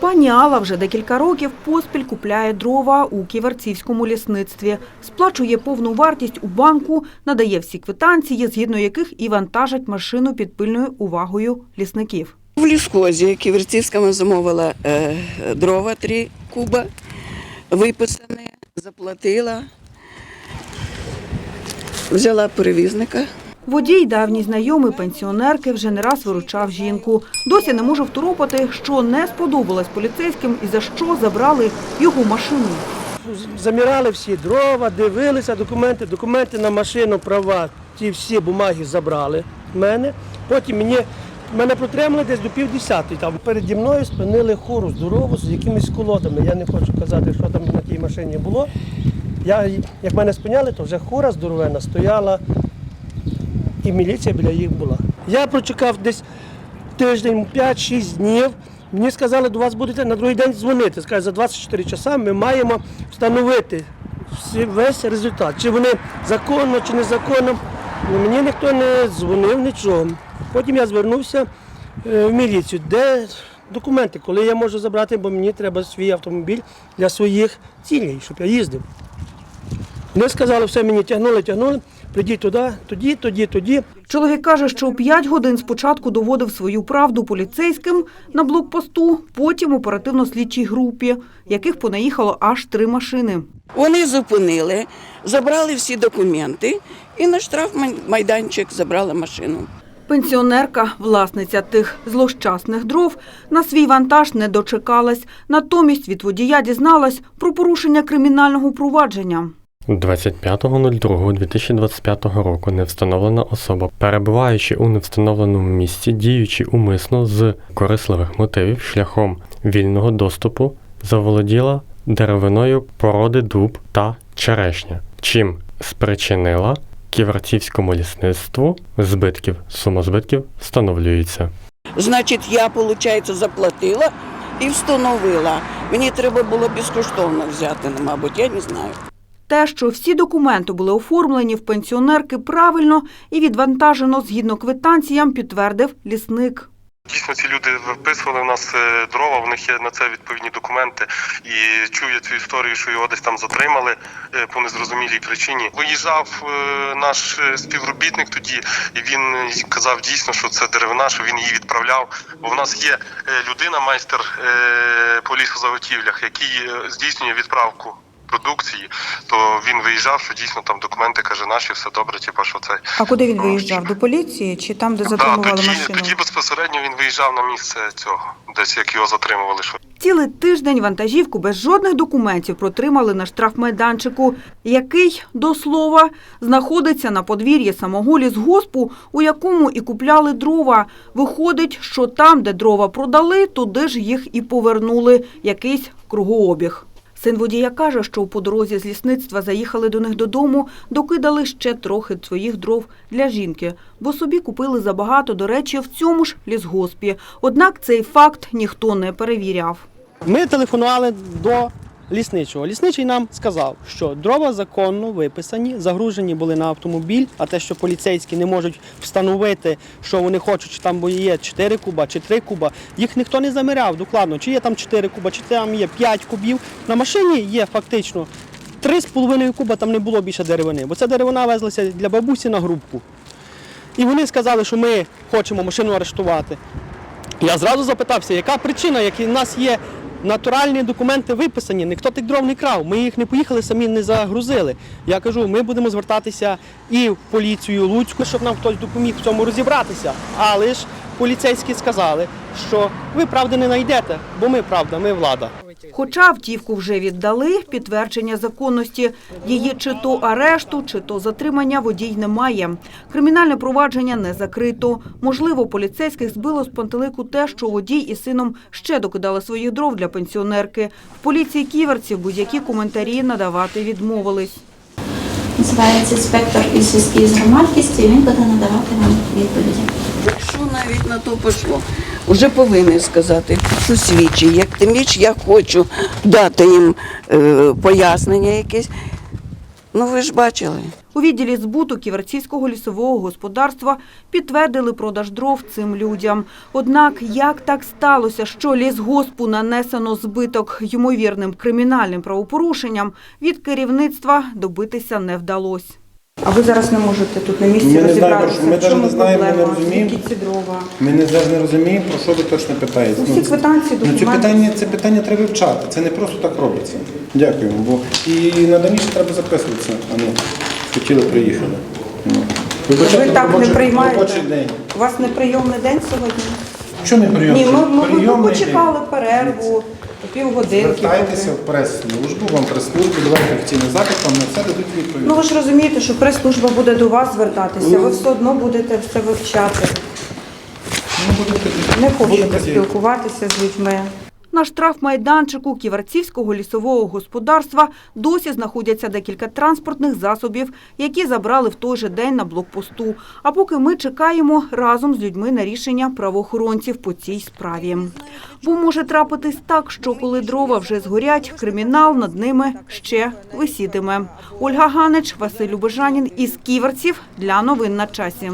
Пані Алла вже декілька років поспіль купляє дрова у ківерцівському лісництві, сплачує повну вартість у банку, надає всі квитанції, згідно яких і вантажить машину під пильною увагою лісників. В лісхозі Ківерцівському замовила е, дрова три куба, виписане, заплатила, взяла перевізника. Водій, давній знайомий пенсіонерки, вже не раз виручав жінку. Досі не може второпати, що не сподобалось поліцейським і за що забрали його машину. замірали всі дрова, дивилися документи, документи на машину, права, ті всі бумаги забрали в мене. Потім мені, мене протримали десь до півдесятої. Там переді мною спинили хору здорову з якимись колодами. Я не хочу казати, що там на тій машині було. Я, як мене спиняли, то вже хора здоровена стояла, і міліція біля їх була. Я прочекав десь тиждень, 5-6 днів. Мені сказали, до вас будете на другий день дзвонити. Сказали, за 24 часа ми маємо встановити весь результат. Чи вони законно, чи незаконно. Ну, Мені ніхто не дзвонив, нічого. Потім я звернувся е, в міліцію, де документи, коли я можу забрати, бо мені треба свій автомобіль для своїх цілей, щоб я їздив. Вони сказали, все мені тягнули, тягнули, прийдіть туди, тоді, тоді, тоді. Чоловік каже, що у 5 годин спочатку доводив свою правду поліцейським на блокпосту, потім оперативно-слідчій групі, яких понаїхало аж три машини. Вони зупинили, забрали всі документи і на штрафмайданчик забрали машину. Пенсіонерка, власниця тих злощасних дров, на свій вантаж не дочекалась. Натомість від водія дізналась про порушення кримінального провадження. 25.02.2025 року невстановлена особа, перебуваючи у невстановленому місці, діючи умисно з корисливих мотивів шляхом вільного доступу, заволоділа деревиною породи дуб та черешня, чим спричинила ківерцівському лісництву збитків. Сума збитків встановлюється. Значить, я, виходить, заплатила і встановила. Мені треба було безкоштовно взяти, ну, мабуть, я не знаю. Те, що всі документи були оформлені в пенсіонерки правильно і відвантажено згідно квитанціям, підтвердив лісник. Дійсно, ці люди виписували в нас е, дрова, в них є на це відповідні документи. І чую цю історію, що його десь там затримали е, по незрозумілій причині. Виїжджав е, наш співробітник тоді, і він казав дійсно, що це деревина, що він її відправляв. Бо в нас є людина, майстер по лісозаготівлях, який здійснює відправку. Продукції, то він виїжджав, що дійсно там документи каже, наші все добре, типу, що це А куди він виїжджав? До поліції чи там, де Да, тоді, тоді безпосередньо він виїжджав на місце цього, десь як його затримували. Що Цілий тиждень вантажівку без жодних документів протримали на штрафмайданчику, який, до слова, знаходиться на подвір'ї самого лісгоспу, у якому і купляли дрова. Виходить, що там, де дрова продали, туди ж їх і повернули. Якийсь кругообіг. Син водія каже, що по дорозі з лісництва заїхали до них додому, докидали ще трохи своїх дров для жінки, бо собі купили забагато, до речі, в цьому ж лісгоспі. Однак цей факт ніхто не перевіряв. Ми телефонували до лісничого. Лісничий нам сказав, що дрова законно виписані, загружені були на автомобіль, а те, що поліцейські не можуть встановити, що вони хочуть, чи там бо є 4 куба чи 3 куба, їх ніхто не заміряв докладно, чи є там 4 куба, чи там є 5 кубів. На машині є фактично 3,5 куба, там не було більше деревини, бо ця деревина везлася для бабусі на грубку. І вони сказали, що ми хочемо машину арештувати. Я зразу запитався, яка причина, які в нас є натуральні документи виписані, ніхто тих дров не крав. Ми їх не поїхали, самі не загрузили. Я кажу, ми будемо звертатися і в поліцію Луцьку, щоб нам хтось допоміг в цьому розібратися. Але ж поліцейські сказали, що ви правди не знайдете, бо ми правда, ми влада. Хоча автівку вже віддали, підтвердження законності її чи то арешту, чи то затримання водій немає. Кримінальне провадження не закрито. Можливо, поліцейських збило з пантелику те, що водій із сином ще докидали своїх дров для пенсіонерки. В поліції ківерців будь-які коментарі надавати відмовились. Називається інспектор із зв'язків з громадськістю, і він буде надавати вам відповіді. Якщо навіть на то пішло, вже повинен сказати, що свідчі. Як тим більше я хочу дати їм е, пояснення якесь. Ну ви ж бачили. У відділі збуту Ківерцівського лісового господарства підтвердили продаж дров цим людям. Однак, як так сталося, що лісгоспу нанесено збиток ймовірним кримінальним правопорушенням, від керівництва добитися не вдалося. А ви зараз не можете тут на місці Ми не знаємо, розібратися, що ми в чому не знаємо, ми не проблема, розуміємо. які ці дрова. Ми не завжди не розуміємо, про що ви точно питаєте. Усі квитанції, ну, це документи. питання, це питання треба вивчати. Це не просто так робиться. Дякуємо. Бо і на давніше треба записуватися. А ну, хотіли, приїхали. Ну. Ви так не робочий- приймаєте? Робочий день. У вас не прийомний день сьогодні? Що не прийомний? Ні, ми, ми, ми Прийомний почекали перерву, півгодинки. Звертайтеся в прес-службу, вам прес-службу, давайте офіційний запит, вам на все дадуть відповідь. Ну ви ж розумієте, що прес-служба буде до вас звертатися, ви все одно будете все вивчати. Ну, будете- Не хочете будете- спілкуватися з людьми. На штрафмайданчику Ківерцівського лісового господарства досі знаходяться декілька транспортних засобів, які забрали в той же день на блокпосту. А поки ми чекаємо разом з людьми на рішення правоохоронців по цій справі. Бо може трапитись так, що коли дрова вже згорять, кримінал над ними ще висітиме. Ольга Ганич, Василь Любежанін із Ківерців для новин на часі.